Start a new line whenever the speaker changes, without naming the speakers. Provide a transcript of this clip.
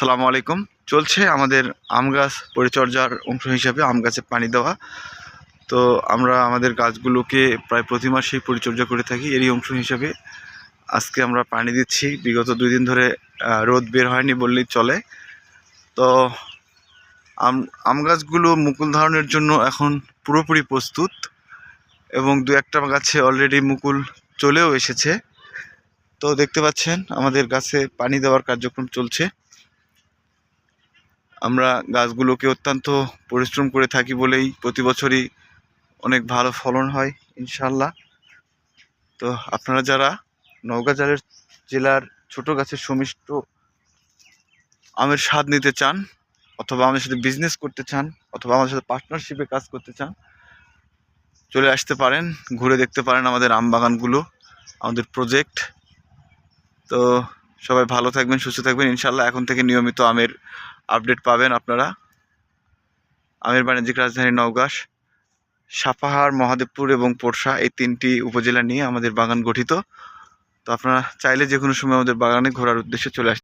সালামু আলাইকুম। চলছে আমাদের আম গাছ পরিচর্যার অংশ হিসাবে আম গাছে পানি দেওয়া। তো আমরা আমাদের গাছগুলোকে প্রায় প্রতি মাসেই পরিচর্যা করে থাকি। এরই অংশ হিসাবে আজকে আমরা পানি দিচ্ছি। বিগত দুই দিন ধরে রোদ বের হয়নি বললেই চলে। তো আম আম গাছগুলো মুকুল ধারণের জন্য এখন পুরোপুরি প্রস্তুত এবং দু একটা গাছে অলরেডি মুকুল চলেও এসেছে। তো দেখতে পাচ্ছেন, আমাদের গাছে পানি দেওয়ার কার্যক্রম চলছে। আমরা গাছগুলোকে অত্যন্ত পরিশ্রম করে থাকি বলেই প্রতি বছরই অনেক ভালো ফলন হয় ইনশাল্লাহ তো আপনারা যারা নওগাঁ জেলার জেলার ছোট গাছের সমিষ্ট আমের স্বাদ নিতে চান, অথবা আমাদের সাথে বিজনেস করতে চান, অথবা আমাদের সাথে পার্টনারশিপে কাজ করতে চান, চলে আসতে পারেন, ঘুরে দেখতে পারেন আমাদের আম বাগানগুলো, আমাদের প্রজেক্ট তো সবাই ভালো থাকবেন, সুস্থ থাকবেন ইনশাল্লাহ এখন থেকে নিয়মিত আমের আপডেট পাবেন আপনারা। আমির বাণিজ্যিক রাজধানী নওগাঁ সাপাহার, মহাদেবপুর এবং পোরশা এই তিনটি উপজেলা নিয়ে আমাদের বাগান গঠিত। তো আপনারা চাইলে যে কোনো সময় আমাদের বাগানে ঘোরার উদ্দেশ্যে চলে আসতে